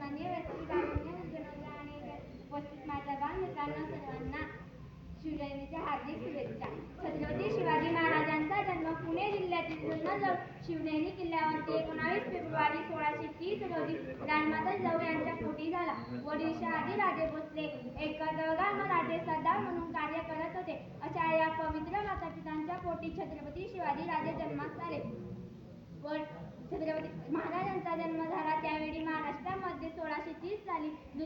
मान्य व्यक्ती उपस्थित माझ्या बाल मित्रांना सर्वांना शिवजयंतीच्या हार्दिक शुभेच्छा. छत्रपती शिवाजी महाराजांचा जन्म पुणे जिल्ह्यातील जुन्नर शिवनेरी किल्ल्यावरती एकोणावीस फेब्रुवारी सोळाशे तीस रोजी राजमाता जिजाऊ यांच्या पोटी झाला. वडील शहाजी राजे भोसले एक दळगाव मराठे सरदार म्हणून कार्य करत होते. अशा या पवित्र माता पितांच्या पोटी छत्रपती शिवाजी राजे जन्मास आले. व छत्रपती महाराजांचा जन्म झाला त्यावेळी महाराष्ट्रामध्ये सोळाशे तीस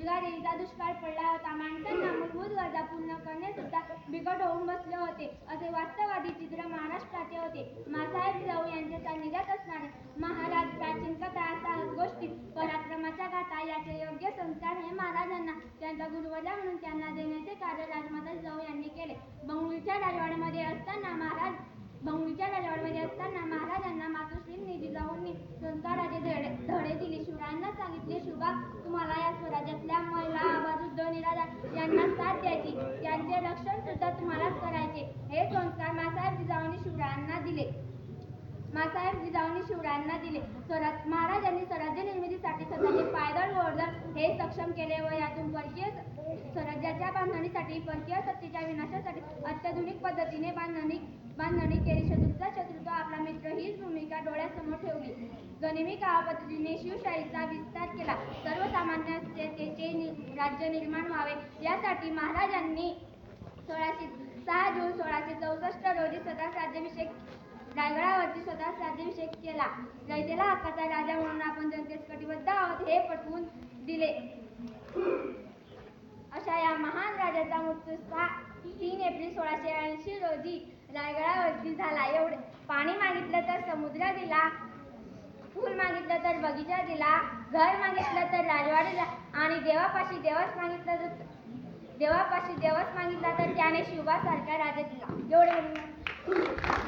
साली दुष्काळ पडला होता. माणसांना मूलभूत गरजा पूर्ण करणे सुद्धा बिकट होऊन बसले होते. असे वास्तववादी चित्र महाराष्ट्राचे होते. मासाहेब जाऊ यांच्या निघत असणारे महाराज प्राचीन कथा साहस गोष्टी पराक्रमाच्या गाथा. याचे योग्य संस्कार हे महाराजांना त्यांचा गुरुवर्या म्हणून त्यांना देण्याचे कार्य राजमाता जाऊ यांनी केले. बंगळूरच्या राजवाड्यामध्ये असताना महाराज बंगळूरच्या राजवाड्यामध्ये असताना महाराजांना मातोश्रींनी जिजाऊंनी संस्काराचे धडे धडे दिले शिवरायांना सांगितले शुभा तुम्हाला या स्वराज्यातल्या महिला आबाजुद्ध निराधार यांना साथ द्यायची. त्यांचे रक्षण सुद्धा तुम्हालाच करायचे. हे संस्कार मासाहेब जिजाऊंनी शिवरायांना दिले. मासाहेब जिजाऊंनी शिवरायांना दिले. स्वराज महाराजांनी स्वराज्य निर्मितीसाठी स्वतःचे पायदळ गोवर्धन हे सक्षम केले व यातून परकीय स्वराज्याच्या बांधणीसाठी परकीय सत्तेच्या विनाशासाठी अत्याधुनिक पद्धतीने बांधणी बांधणी केली. शत्रूचा शत्रुत्व आपला मित्र हीच भूमिका डोळ्यासमोर ठेवली. गनिमी काळापद्धतीने शिवशाहीचा विस्तार केला. सर्वसामान्य राज्य निर्माण व्हावे. यासाठी महाराजांनी सोळाशे सहा जून सोळाशे चौसष्ट रोजी स्वतः राज्याभिषेक रायगडावरती स्वतः राज्याभिषेक केला. रयतेला हक्काचा राजा म्हणून आपण जनतेस कटिबद्ध आहोत हे पटवून दिले. अशा या महान राजाचा मृत्यू सहा तीन एप्रिल सोळाशे ऐंशी रोजी रायगडावरती झाला. एवढे पाणी मागितलं तर समुद्र मागितलं तर बगीचा दिला घर मागितलं तर राजवाडीला आणि देवापाशी देवच मागितलं तर देवापाशी देवच मागितला तर त्याने शिवबासारखा राजा दिला. एवढे